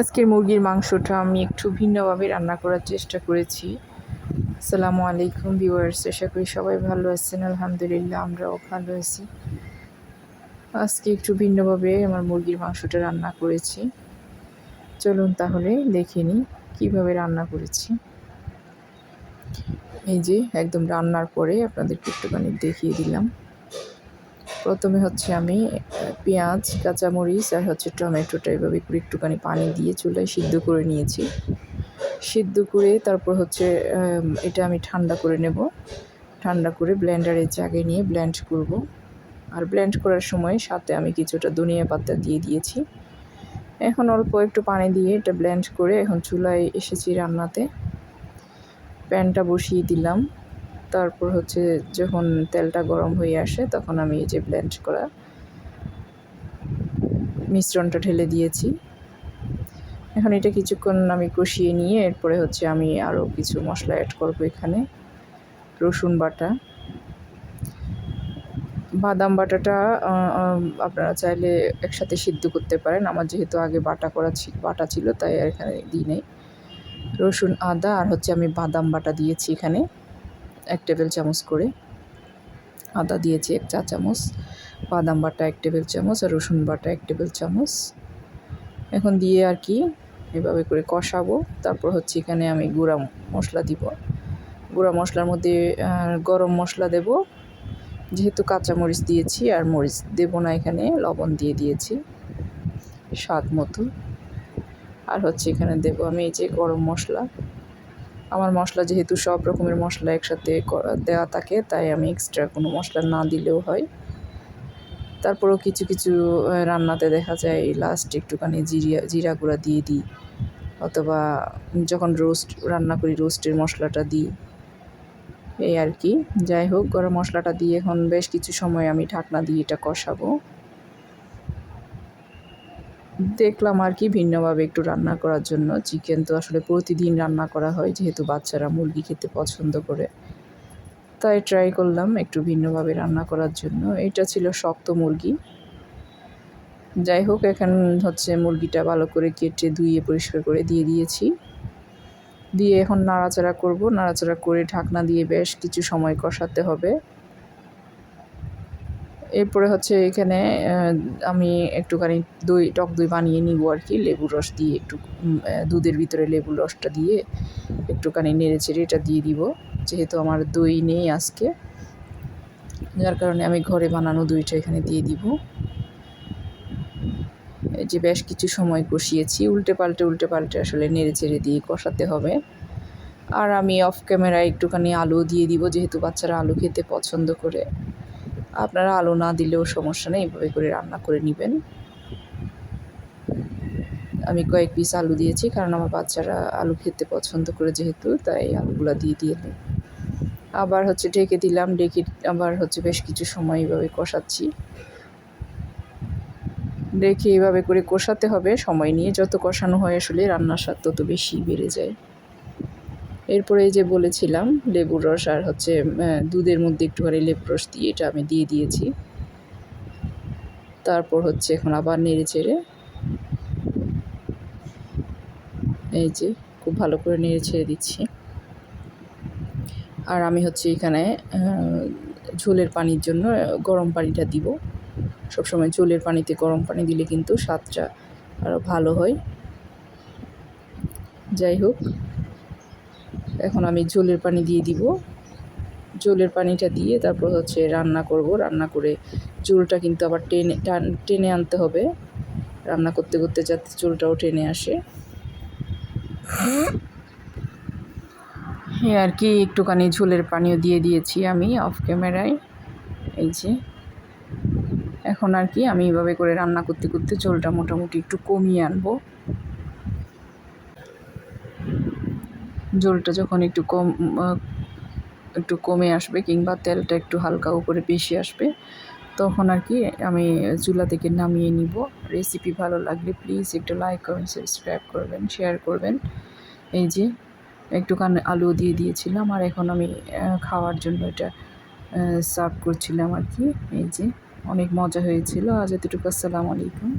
আজকের মুরগির মাংসটা আমি একটু ভিন্নভাবে রান্না করার চেষ্টা করেছি। আসসালামু আলাইকুম ভিউয়ার্স, আশা করি সবাই ভালো আছেন, আলহামদুলিল্লাহ আমরাও ভালো আছি। আজকে একটু ভিন্নভাবে আমার মুরগির মাংসটা রান্না করেছি। চলুন তাহলে দেখে নিই কীভাবে রান্না করেছি। এই যে, একদম রান্নার পরে আপনাদেরকে একটুখানি দেখিয়ে দিলাম। প্রথমে হচ্ছে আমি পেঁয়াজ, কাঁচামরিচ আর হচ্ছে টমেটোটা এভাবে করে একটুখানি পানি দিয়ে চুলায় সিদ্ধ করে নিয়েছি। সিদ্ধ করে তারপর হচ্ছে এটা আমি ঠান্ডা করে নেব। ঠান্ডা করে ব্লেন্ডারে জাগে নিয়ে ব্লেন্ড করব। আর ব্লেন্ড করার সময় সাথে আমি কিছুটা ধনিয়া পাতা দিয়ে দিয়েছি। এখন অল্প একটু পানি দিয়ে এটা ব্লেন্ড করে এখন চুলায় এসেছি রান্নাতে। প্যানটা বসিয়ে দিলাম। তারপর হচ্ছে যখন তেলটা গরম হয়ে আসে, তখন আমি এই যে ব্লেন্ড করা মিশ্রণটা ঢেলে দিয়েছি। এখন এটা কিছুক্ষণ আমি কষিয়ে নিয়ে, এরপরে হচ্ছে আমি আরও কিছু মশলা অ্যাড করব এখানে। রসুন বাটা। বাদাম বাটাটা আপনারা চাইলে একসাথে সিদ্ধ করতে পারেন। আমার যেহেতু আগে বাটা করা বাটা ছিল, তাই এখানে দিই নেই। রসুন আদা আর হচ্ছে আমি বাদাম বাটা দিয়েছি এখানে। এক টেবিল চামচ করে আদা দিয়েছি এক চা চামচ, বাদাম বাটা এক টেবিল চামচ আর রসুন বাটা এক টেবিল চামচ। এখন দিয়ে আর কি এভাবে করে কষাবো। তারপর হচ্ছে এখানে আমি গুঁড়া মশলা দিব। গুঁড়া মশলার মধ্যে গরম মশলা দেব। যেহেতু কাঁচা মরিচ দিয়েছি আর মরিচ দেব না এখানে, লবণ দিয়ে দিয়েছি স্বাদ মতো। আর হচ্ছে এখানে দেব আমি এই যে গরম মশলা। আমার মশলা যেহেতু সব রকমের মশলা একসাথে দেওয়া থাকে, তাই আমি এক্সট্রা কোনো মশলা না দিলেও হয়। তারপরেও কিছু কিছু রান্নাতে দেখা যায় লাস্ট একটুখানি জিরিয়া জিরা গুঁড়া দিয়ে দিই, অথবা যখন রোস্ট রান্না করি রোস্টের মশলাটা দিই। এই আর কি। যাই হোক, গরম মশলাটা দিয়ে এখন বেশ কিছু সময় আমি ঢাকনা দিয়ে এটা কষাবো। দেখলাম আর কি ভিন্নভাবে একটু রান্না করার জন্য। চিকেন তো আসলে প্রতিদিন রান্না করা হয়, যেহেতু বাচ্চারা মুরগি খেতে পছন্দ করে। তাই ট্রাই করলাম একটু ভিন্নভাবে রান্না করার জন্য। এটা ছিল শক্ত মুরগি। যাই হোক এখন হচ্ছে মুরগিটা ভালো করে কেটে ধুয়ে পরিষ্কার করে দিয়ে দিয়েছি। দিয়ে এখন নাড়াচাড়া করব। নাড়াচাড়া করে ঢাকনা দিয়ে বেশ কিছু সময় কষাতে হবে। এরপরে হচ্ছে এখানে আমি একটুখানি দই, টক দই বানিয়ে নিব আর কি, লেবুর রস দিয়ে একটু দুধের ভিতরে লেবুর রসটা দিয়ে একটুখানি নেড়ে চেড়ে এটা দিয়ে দিব। যেহেতু আমার দই নেই আজকে, যার কারণে আমি ঘরে বানানো দইটা এখানে দিয়ে দিব। যে বেশ কিছু সময় কষিয়েছি, উল্টে পাল্টে উল্টে পাল্টে আসলে নেড়ে চেড়ে দিয়ে কষাতে হবে। আর আমি অফ ক্যামেরায় একটুখানি আলু দিয়ে দিব, যেহেতু বাচ্চারা আলু খেতে পছন্দ করে। আপনারা আলু না দিলেও সমস্যা নেই এইভাবে করে রান্না করে নেবেন। আমি কয়েক পিস আলু দিয়েছি, কারণ আমার বাচ্চারা আলু খেতে পছন্দ করে যেহেতু, তাই আলুগুলো দিয়ে দিয়ে আবার হচ্ছে ঢেকে দিলাম ডেকে আবার হচ্ছে বেশ কিছু সময় এইভাবে কষাচ্ছি। রেখে এইভাবে করে কষাতে হবে, সময় নিয়ে যত কষানো হয় আসলে রান্নার স্বাদ তত বেশি বেড়ে যায়। এরপরে যে বলেছিলাম, লেবুর রস আর হচ্ছে দুধের মধ্যে একটুখানি লেবুর রস দিয়ে এটা আমি দিয়ে দিয়েছি। তারপর হচ্ছে এখন আবার নেড়ে চেড়ে এই যে খুব ভালো করে নেড়ে ছেড়ে দিচ্ছি। আর আমি হচ্ছে এখানে ঝোলের পানির জন্য গরম পানিটা দিব। সবসময় ঝোলের পানিতে গরম পানি দিলে কিন্তু স্বাদটা আরও ভালো হয়। যাই হোক। এখন আমি ঝোলের পানি দিয়ে দিব। ঝোলের পানিটা দিয়ে তারপর হচ্ছে রান্না করব। রান্না করে চুলটা কিন্তু আবার টেনে টেনে আনতে হবে। রান্না করতে করতে যাতে চুলটাও টেনে আসে। হ্যাঁ আর কি, একটুখানি ঝোলের পানিও দিয়ে দিয়েছি আমি অফ ক্যামেরায় এই যে। এখন আর কি আমি এভাবে করে রান্না করতে করতে ঝোলটা মোটামুটি একটু কমিয়ে আনব। ঝোলটা যখন একটু কম একটু কমে আসবে কিংবা তেলটা একটু হালকা উপরে বেশি আসবে, তখন আর কি আমি চুলা থেকে নামিয়ে নিব। রেসিপি ভালো লাগলে প্লিজ একটু লাইক করবেন সাবস্ক্রাইব করবেন শেয়ার করবেন। এই যে একটুখানি আলু দিয়ে দিয়েছিলাম আর এখন আমি খাওয়ার জন্য এটা সার্ভ করছিলাম আর কি। এই যে অনেক মজা হয়েছিল। আজ এতটুকু। আসসালামু আলাইকুম।